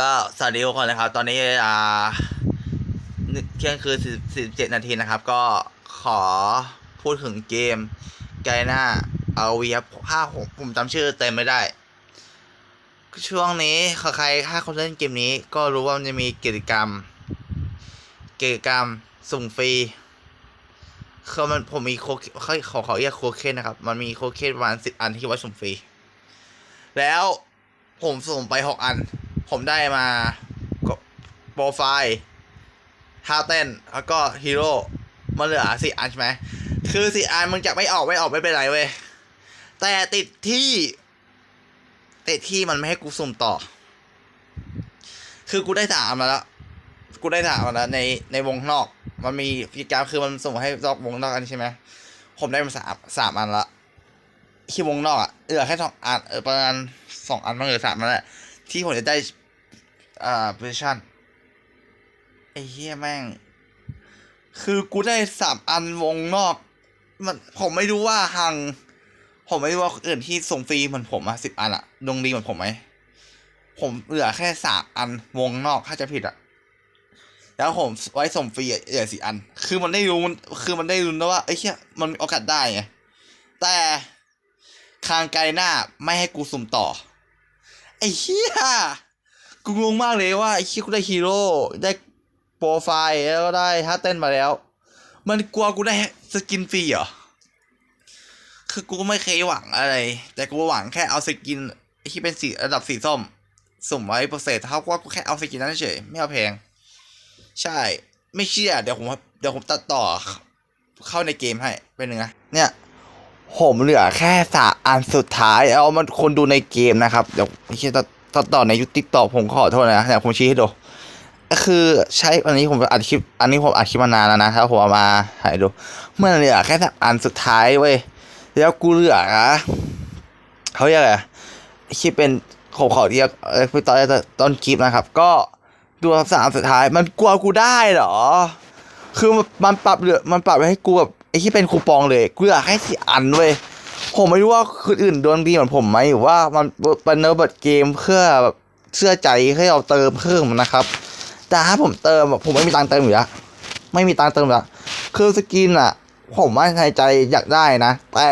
ก็สวัสดีทุกคนนะครับ ตอนนี้อ่าเที่ยงคืนสี่สิบเจ็ดนาทีนะครับ ก็ขอพูดถึงเกมไกน่าเอาวีครับห้าผมผมจำชื่อเต็มไม่ได้ ช่วงนี้ใครถ้าคนเล่นเกมนี้ ก็รู้ว่ามันจะมีกิจกรรม กิจกรรมสุ่มฟรีคือมันผมมีโคเคนเขาขอขอเรียกโคเคนนะครับ มันมีโคเคนประมาณสิบอันที่ไว้สุ่มฟรี แล้วผมสุ่มไปหกอัน ผมได้มาโปรไฟล์ท่าเต้น แล้วก็ฮีโร่มันเหลือสี่อันใช่ไหม คือสี่อันมึงจะไม่ออกไม่ออกไม่เป็นไรเว้ย แต่ติดที่ ติดที่มันไม่ให้กูสุ่มต่อ คือกูได้สามมาแล้ว กูได้สามมาแล้วในในวงนอก มันมีกิจกรรมคือมันส่งให้รอบวงนอกอันใช่ไหม ผมได้มาสามสามอันละที่วงนอกอะเหลือแค่สองอันเออประมาณสองอันมันเหลือสามอันแหละที่ผมจะได้ อ่าโพซิชันไอ้เหี้ยแม่ง คือกูได้สามอันวงนอก มันผมไม่รู้ว่าหัง ผมไม่รู้ว่าคนอื่นที่ส่งฟรีเหมือนผมอะสิบอันอะดวงดีเหมือนผมไหมผมเหลือแค่สามอันวงนอกถ้าจะผิดอะแล้วผมไว้ส่งฟรีเหลือสี่อัน คือมันได้รู้มันคือมันได้รู้นะว่าไอ้เหี้ยมันมีโอกาสได้ไงแต่คางไกลหน้าไม่ให้กูสุ่มต่อ ไอ้เหี้ย กูงงมากเลยว่าไอ้เหี้ยกูได้ฮีโร่ได้โปรไฟล์แล้วก็ได้ท่าเต้นมาแล้ว มันกลัวกูได้สกินฟรีเหรอ คือกูก็ไม่เคยหวังอะไร แต่กูหวังแค่เอาสกินที่เป็นสีระดับสีส้ม สุ่มไว้โปรเซสเท่ากับว่ากูแค่เอาสกินนั้นเฉยไม่เอาแพง ใช่ ไม่เชื่อเดี๋ยวผมเดี๋ยวผมตัดต่อเข้าในเกมให้เป็นหนึ่งนะเนี่ยผมเหลือแค่สาอันสุดท้าย เอามันคนดูในเกมนะครับ เดี๋ยวไม่ใช่ตัด ตัดต่อในยุติกต่อผมขอโทษนะเดี๋ยวผมชี้ให้ดูก็คือใช้อันนี้ผมอัดคลิป อันนี้ผมอัดคลิปมานานแล้วนะถ้าผมเอามาให้ดู เมื่อเหลือแค่อันสุดท้ายเว้ยแล้วกูเหลือนะเขาเรียกอะไรคลิปเป็นผมขอเรียกเออตอนต้นคลิปนะครับ ก็ดูสามสุดท้าย มันกลัวกูได้เหรอ คือมันปรับเหลือมันปรับให้กูแบบไอ้ที่เป็นคูปองเลยกูอยากให้สี่อันเว้ย ผมไม่รู้ว่าคนอื่นโดนดีเหมือนผมไหมหรือว่ามันเป็นเนอร์บัตเกมเพื่อแบบเชื่อใจให้เราเติมเพิ่มนะครับ แต่ถ้าผมเติมผมไม่มีตังเติมอยู่แล้วไม่มีตังเติมแล้วคือสกินอะ ผมว่าในใจอยากได้นะ แต่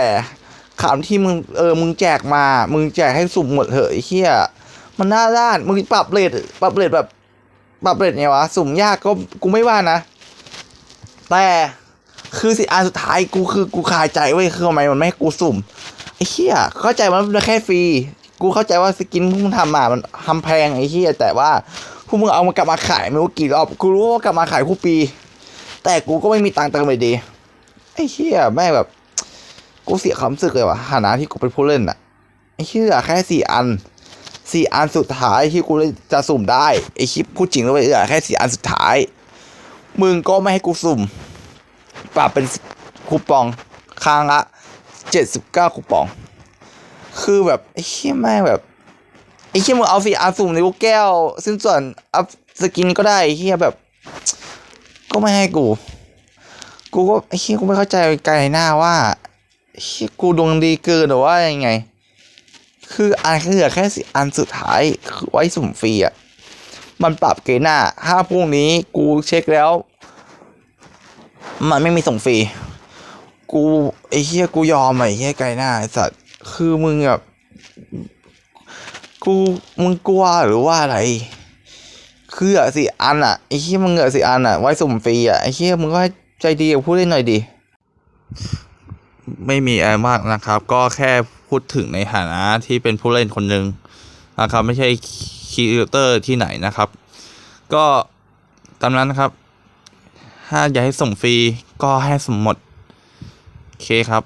คำที่มึงเออมึงแจกมา มึงแจกให้สุ่มหมดเหอะไอ้เหี้ยมันน่าด้านมึงปรับเรทปรับเรทแบบปรับเรทไงวะ สุ่มยากก็กูไม่ว่านะ แต่ คือสิอันสุดท้ายกูคือกูคาใจเว้ยคือทำไมมันไม่ให้กูสุ่มไอ้เหี้ยเข้าใจว่ามันแค่ฟรีกูเข้าใจว่าสกินพวกมึงทำมามันทำแพงไอ้เหี้ยแต่ว่าพวกมึงเอามากลับมาขายไม่รู้กี่รอบกูรู้ว่ากลับมาขายคู่ปี แต่กูก็ไม่มีตังค์เติมเลยดีไอ้เหี้ยแม่งแบบ กูเสียความรู้สึกเลยว่ะฐานะที่กูเป็นผู้เล่นอะไอ้เหี้ยแค่สี่อันสี่อันสุดท้ายที่กูจะสุ่มได้ไอ้คลิปพูดจริงแล้วเว้ยเหลือแค่สี่อันสุดท้าย มึงก็ไม่ให้กูสุ่ม ปรับเป็นคูปองค้างละเจ็ดสิบเก้าคูปอง คือแบบไอ้เหี้ยแม่งแบบไอ้เหี้ยมึงเอาสิอาสุ่มในลูกแก้วซึ่งส่วนอัพสกินก็ได้ไอ้เหี้ยแบบ ก็ไม่ให้กู กูก็ไอ้เหี้ยกูไม่เข้าใจไกลหน้าว่าไอ้เหี้ยกูดวงดีเกินหรือว่ายังไง คืออันคือเหลือแค่สิอันสุดท้ายคือไว้สุ่มฟรีอะมันปรับเกณฑ์หน้าถ้าพรุ่งนี้กูเช็คแล้ว มันไม่มีส่งฟรี กูไอ้เหี้ยกูยอมไอ้เหี้ยไกลหน้าไอ้สัตว์คือมึงแบบกูมึงกลัวหรือว่าอะไร คือเหลือสี่อันอะไอ้เหี้ยมึงเหลือสี่อันอะไว้สุ่มฟรีอะไอ้เหี้ยมึงก็ใจดีกับผู้เล่นหน่อยดิไม่มีอะไรมากนะครับ ก็แค่พูดถึงในฐานะที่เป็นผู้เล่นคนหนึ่งนะครับ ไม่ใช่คีเตอร์ที่ไหนนะครับ ก็ตามนั้นนะครับ ถ้าอยากให้ส่งฟรีก็ให้สมหมด โอเคครับ